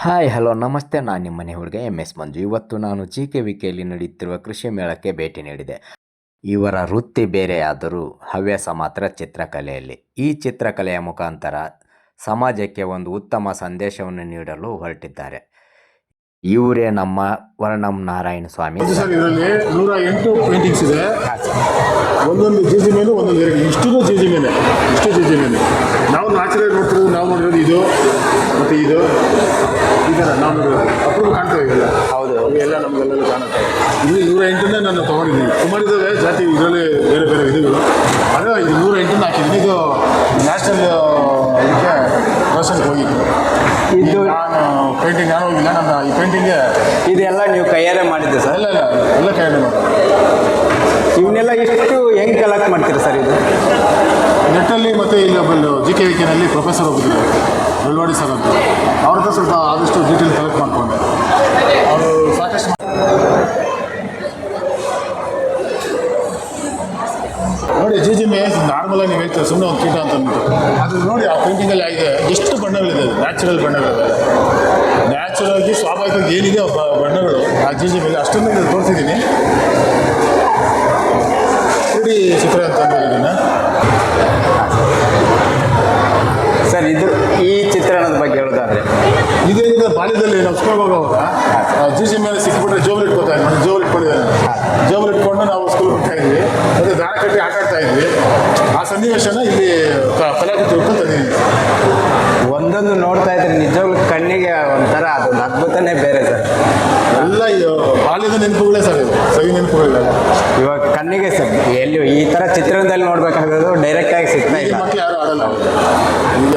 Hi hello ನಮಸ್ತೆ. ನಾನು ನಿಮ್ಮ ಮನೆ ಹುಡುಗ ಎಂ ಎಸ್ ಮಂಜು. ಇವತ್ತು ನಾನು ಜಿ ಕೆ ವಿ ಕೆಯಲ್ಲಿ ನಡೆಯುತ್ತಿರುವ ಕೃಷಿ ಮೇಳಕ್ಕೆ ಭೇಟಿ ನೀಡಿದೆ. ಇವರ ವೃತ್ತಿ ಬೇರೆಯಾದರೂ ಹವ್ಯಾಸ ಮಾತ್ರ ಚಿತ್ರಕಲೆಯಲ್ಲಿ. ಈ ಚಿತ್ರಕಲೆಯ ಮುಖಾಂತರ ಸಮಾಜಕ್ಕೆ ಒಂದು ಉತ್ತಮ ಸಂದೇಶವನ್ನು ನೀಡಲು ಹೊರಟಿದ್ದಾರೆ. ಇವರೇ ನಮ್ಮ ವರ್ಣಂ ನಾರಾಯಣ ಸ್ವಾಮಿ. ಸರ್ ಇದರಲ್ಲಿ ನೂರ ಎಂಟು ಪೇಂಟಿಂಗ್ಸ್ ಇದೆ. ಒಂದೊಂದು ಜಿ ಜಿ ಮೇಲೆ ಒಂದೊಂದು ಎರಡು. ಇಷ್ಟು ಜಿ ಜಿ ಮೇಲೆ. ಇಷ್ಟು ಜಿ ಜಿ ಮೇಲೆ. ನಾವು ನ್ಯಾಚುರಲ್ ನೋಡ್ತೀವಿ ನಾವು ನೋಡಿರೋದು ಇದು ಮತ್ತು ಇದು. ಈ ಥರ ನಾವು ನೋಡಿರೋದು. ಅಪ್ರೂವ್ ಕಾಣ್ತೇವೆ ಇವೆಲ್ಲ ಹೌದು. ಎಲ್ಲ ನಮಗೆಲ್ಲ ಕಾಣುತ್ತೆ. ಇಲ್ಲಿ ನೂರ ಎಂಟನ್ನೇ ನಾನು ತೊಗೊಂಡಿದ್ದೀನಿ. ಸುಮಾರು ಇದ್ದಾವೆ ಜಾತಿ ಇದರಲ್ಲಿ ಬೇರೆ ಬೇರೆ ವಿಧಗಳು. ಅದೇ ಇದು ನೂರ ಎಂಟನ್ನು ಹಾಕಿದ್ದೀನಿ. ಇದು ನ್ಯಾಷನಲ್ ಇದಕ್ಕೆ ಪ್ರದರ್ಶನಕ್ಕೆ ಹೋಗಿದ್ದು ಇದು- ನಾನು ಪೇಂಟಿಂಗ್ ನಾನು ಹೋಗಿಲ್ಲ ನನ್ನ ಈ ಪೇಂಟಿಂಗ್ ಇದೆಲ್ಲ ನೀವು ಕೈಯಾರೆ ಮಾಡಿದ್ದೆ ಸರ್? ಇಲ್ಲ ಇಲ್ಲ. ಎಲ್ಲ ಕೈಯಾರೆ ಮಾಡಿ ಇವನ್ನೆಲ್ಲ ಎಷ್ಟು ಹೆಂಗ್ ಕಲೆಕ್ಟ್ ಮಾಡ್ತೀರಾ ಸರ್ ಇದು? ನೆಟ್ಟಲ್ಲಿ ಮತ್ತು ಇಲ್ಲಿ ಒಬ್ಬರು ಜಿ ಕೆ ವಿಕೆನಲ್ಲಿ ಪ್ರೊಫೆಸರ್ ಒಬ್ಬರು ಬೆಳವಾಡಿ ಸರ್ ಅಂತ. ಅವ್ರ ಹತ್ರ ಸ್ವಲ್ಪ ಆದಷ್ಟು ಡೀಟೇಲ್ ಕಲೆಕ್ಟ್ ಮಾಡಿಕೊಂಡೆ. ಅವರು ಸಾಕಷ್ಟು ನೋಡಿ ಜಿ ಜಿ ಮೇ ನಾರ್ಮಲ್ ಆಗಿ ನೀವು ಹೇಳ್ತಾರೆ ಸುಮ್ಮನೆ ಒಂದು ಕೀಟ ಅಂತ ಅಂದ್ಬಿಟ್ಟು. ಅದು ನೋಡಿ, ಆ ಪೇಂಟಿಂಗಲ್ಲಿ ಆಗಿದೆ. ಎಷ್ಟು ಬಣ್ಣಗಳಿದೆ ನ್ಯಾಚುರಲ್ ಬಣ್ಣಗಳಿದೆ ನ್ಯಾಚುರಲ್ ಆಗಿ ಸ್ವಾಭಾವಿಕವಾಗಿ ಏನಿದೆ ಬಣ್ಣಗಳು. ಆ ಜಿ ಜಿ ಮೇಲೆ ಅಷ್ಟೊಂದು ತೋರಿಸಿದ್ದೀನಿ. ಚಿತ್ರಣದ ಇದರಿಂದ ಬಾಲ್ಯದಲ್ಲಿ ನಾವು ಸ್ಕೂಲ್ಗೆ ಹೋಗುವಾಗ ಜಿ ಜಿ ಮೇಲೆ ಸಿಕ್ಬಿಟ್ರೆ ಜೋಬಲ್ ಇಟ್ಕೊತಾ ಇದ್ವಿ ಜೋಬಲ್ ಇಟ್ಕೊಂಡಿದ್ದಾನೆ. ಜೋಬಲ್ ಇಟ್ಕೊಂಡು ನಾವು ಸ್ಕೂಲ್ ಹೋಗ್ತಾ ಇದ್ವಿ. ಮತ್ತು ದಾರ ಕಟ್ಟಿ ಆಟ ಆಡ್ತಾ ಇದ್ವಿ. ಆ ಸನ್ನಿವೇಶನ ಇಲ್ಲಿ ಕಲಾಕೃತಿ ತಂದಿದ್ದೀನಿ ಒಂದೊಂದು ನೋಡ್ತಾ ಇದ್ರೆ ನಿಜವಾಗ್ಲೂ ಕಣ್ಣಿಗೆ ಒಂಥರ ಅದೊಂದು ಅದ್ಭುತನೇ ಬೇರೆ ಸರ್. ಎಲ್ಲ ಬಾಲ್ಯದ ನೆನಪುಗಳೇ ಸರ್ ಇದು ಸವಿ ನೆನಪುಗಳೆಲ್ಲ ಇವಾಗ ಕಣ್ಣಿಗೆ ಸರ್ ಎಲ್ಲಿ ಈ ಥರ ಚಿತ್ರದಲ್ಲಿ ನೋಡಬೇಕಾಗೋದು ಡೈರೆಕ್ಟ್ ಆಗಿ ಸಿಗ್ತಾ ಇಲ್ಲ. ಮಕ್ಕಳು ಯಾರು ಆಡಲ್ಲ. ಈಗ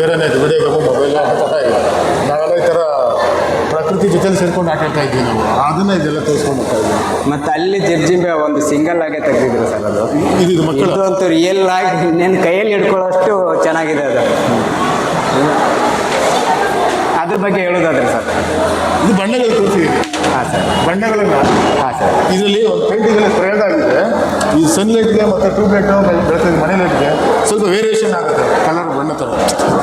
ಬೇರೆನೇ ಇದು. ವಿಡಿಯೋ ಗೇಮು ಮೊಬೈಲ್ ಆಟ ಇಲ್ಲ. ನಾವೆಲ್ಲ ಈ ಥರ ಪ್ರಕೃತಿ ಜೊತೆಲಿ ಸೇರ್ಕೊಂಡು ಆಟ ಆಡ್ತಾ ಇದ್ವಿ ನಾವು. ಅದನ್ನ ಇದೆಲ್ಲ ತೋರಿಸ್ಕೊಂಡು ಹೋಗ್ತಾ ಇದ್ವಿ ಮತ್ತೆ ಅಲ್ಲಿ ಜರ್ಜಿಂಬೆ ಒಂದು ಸಿಂಗಲ್ ಆಗೇ ತೆಗೆದಿದ್ರು ಸರ್ ಅದು. ಇದು ಇದು ಮಕ್ಕಳು. ಅಂತ ಅಂತೂ ರಿಯಲ್ ಆಗಿ ನಿನ್ನ ಕೈಯಲ್ಲಿ ಹಿಡ್ಕೊಳ್ಳೋಷ್ಟು ಚೆನ್ನಾಗಿದೆ ಅದು. ಅದ್ರ ಬಗ್ಗೆ ಹೇಳೋದಾದ್ರೆ ಸರ್. ಇದು ಬಣ್ಣಗಳು ತೋರಿಸಿದ್ದೀವಿ ಹಾಂ ಸರ್. ಬಣ್ಣಗಳನ್ನು. ಹಾಂ ಸರ್. ಇದರಲ್ಲಿ ಒಂದು ಪೇಂಟಿಂಗಲ್ಲಿ ಸ್ಪ್ರೆಡ್ ಆಗಿದೆ. ಈ ಸನ್ಲೈಟ್ಗೆ ಮತ್ತು ಟ್ಯೂಬ್ಲೈಟು ಬೆಳಕಿಗೆ ಮನೆ ಲೈಟ್ಗೆ ಸ್ವಲ್ಪ ವೇರಿಯೇಷನ್ ಆಗುತ್ತೆ. ಕಲರ್ ಥರ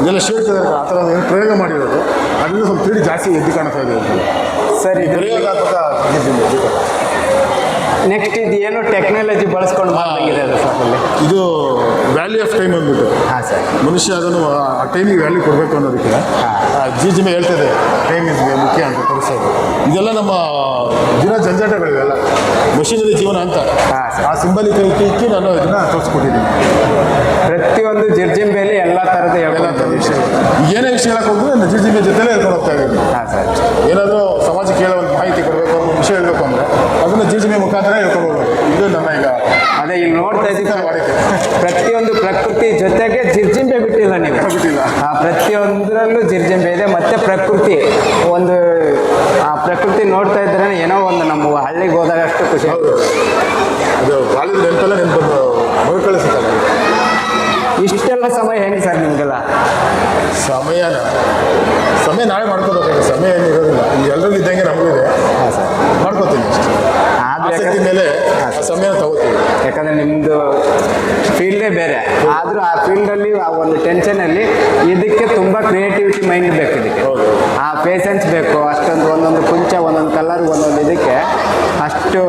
ಇದೆಲ್ಲ ಶೇಡ್ ಆ ಥರ ಏನು ಪ್ರಯೋಗ ಮಾಡಿರೋದು? ಅದರಿಂದ ಸ್ವಲ್ಪ ತಿಳಿ ಜಾಸ್ತಿ ಎದ್ದು ಕಾಣ್ತಾ ಇದೆ ಸರಿ ಪ್ರಯೋಗಾತ್ಮಕ ನೆಕ್ಸ್ಟ್ ಇದು ಏನು ಟೆಕ್ನಾಲಜಿ ಬಳಸ್ಕೊಂಡು ಮಾಡಿದೆ ಇದು ವ್ಯಾಲ್ಯೂ ಆಫ್ ಟೈಮ್ ಅಂದ್ಬಿಟ್ಟು. ಹಾಂ ಸರ್. ಮನುಷ್ಯ ಅದನ್ನು ಆ ಟೈಮಿಗೆ ವ್ಯಾಲ್ಯೂ ಕೊಡಬೇಕು ಅನ್ನೋದಕ್ಕೆ ಜಿ ಜಿಮೆ ಹೇಳ್ತದೆ. ಟೈಮ್ ಇಸ್ ಮುಖ್ಯ ಅಂತ ತೋರಿಸೋದು ಇದೆಲ್ಲ ನಮ್ಮ ದಿನ ಜಂಜಾಟಗಳಿವೆಲ್ಲ ಮಷಿನರಿ ಜೀವನ ಅಂತ. ಹಾಂ ಸರ್. ಆ ಸಿಂಬಲಿಕ್ ಇಕ್ಕಿ ಇಕ್ಕಿ ನಾನು ಇದನ್ನ ತೋರಿಸ್ಕೊಟ್ಟಿದ್ದೀನಿ. ಪ್ರತಿಯೊಂದು ಜರ್ಜಿಂಬೆಯಲ್ಲಿ ಎಲ್ಲ ಥರದ ಎಲ್ಲ ಥರದ ವಿಷಯ ಏನೇ ವಿಷಯ ಹೇಳಕ್ ಹೋಗ್ಬೋದು ನನ್ನ ಜಿ ಜಿಮೆ ಜೊತೆಲೇ ಹೇಳ್ಕೊಂಡು ಹೋಗ್ತಾ ಇದ್ದೀನಿ. ಹಾಂ ಸರ್ ಏನಾದರೂ ಸಮಾಜಕ್ಕೆ ಹೇಳೋ ಒಂದು ಮಾಹಿತಿ ಕೊಡಬೇಕು ಅನ್ನೋ ವಿಷಯ ಹೇಳಬೇಕು ಅಂದ್ರೆ ಅದನ್ನ ಜಿ ಜಿಮೆ ಮುಖಾಂತರ ಹೇಳ್ಕೊಂಡು ಹೋಗ್ಬೇಕು. ಇದು ನನ್ನ ಈಗ ಅದೇ ಇಲ್ಲಿ ನೋಡ್ತಾ ಇದ್ದೀವಿ ಮಾಡಿದ್ದೆ. ಪ್ರತಿಯೊಂದು ಪ್ರಕೃತಿ ಜೊತೆಗೆ ಜಿರ್ಜಿಂಬೆ ಬಿಟ್ಟಿಲ್ಲ ನೀವು. ಬಿಟ್ಟಿಲ್ಲ. ಆ ಪ್ರತಿಯೊಂದರಲ್ಲೂ ಜಿರ್ಜಿಂಬೆ ಇದೆ ಮತ್ತೆ ಪ್ರಕೃತಿ. ಒಂದು ಆ ಪ್ರಕೃತಿ ನೋಡ್ತಾ ಇದ್ರೆ ಏನೋ ಒಂದು ನಮ್ಮ ಹಳ್ಳಿಗೆ ಹೋದಾಗಷ್ಟು ಖುಷಿ ಹೌದು ಅದು ಬಾಲ್ಯದ ನೆನಪೆಲ್ಲ ನೆನಪು ಮರುಕಳಿಸುತ್ತಲ್ಲ ಇಷ್ಟೆಲ್ಲ ಸಮಯ ಹೆಂಗೆ ಸರ್ ನಿಮಗೆಲ್ಲ? ಸಮಯನ? ಸಮಯ ನಾಳೆ ಮಾಡ್ಕೋಬೇಕಾಗಿದೆ ಸಮಯ ಏನು ಇರೋದಿಲ್ಲ. ಈಗ ಎಲ್ರಿಗೂ ಇದ್ದಂಗೆ ನಮಗೂ ಇದೆ. ಹಾಂ ಸರ್. ಮಾಡ್ಕೋತೀನಿ ಅಷ್ಟೇ. ಆದ್ರೆ ಆಸಕ್ತಿ ಮೇಲೆ ಆ ಸಮಯ ತಗೋತೀವಿ. ಯಾಕಂದರೆ ನಿಮ್ಮದು ಫೀಲ್ಡೇ ಬೇರೆ. ಆದರೂ ಆ ಫೀಲ್ಡಲ್ಲಿ ಆ ಒಂದು ಟೆನ್ಷನಲ್ಲಿ ಇದಕ್ಕೆ ತುಂಬ ಕ್ರಿಯೇಟಿವಿಟಿ ಮೈಂಡ್ ಬೇಕು ಇದಕ್ಕೆ. ಹೌದು. ಆ ಪೇಷನ್ಸ್ ಬೇಕು. ಅಷ್ಟೊಂದು ಒಂದೊಂದು ಕುಂಚ ಒಂದೊಂದು ಕಲರ್ ಒಂದೊಂದು ಇದಕ್ಕೆ. ಅಷ್ಟು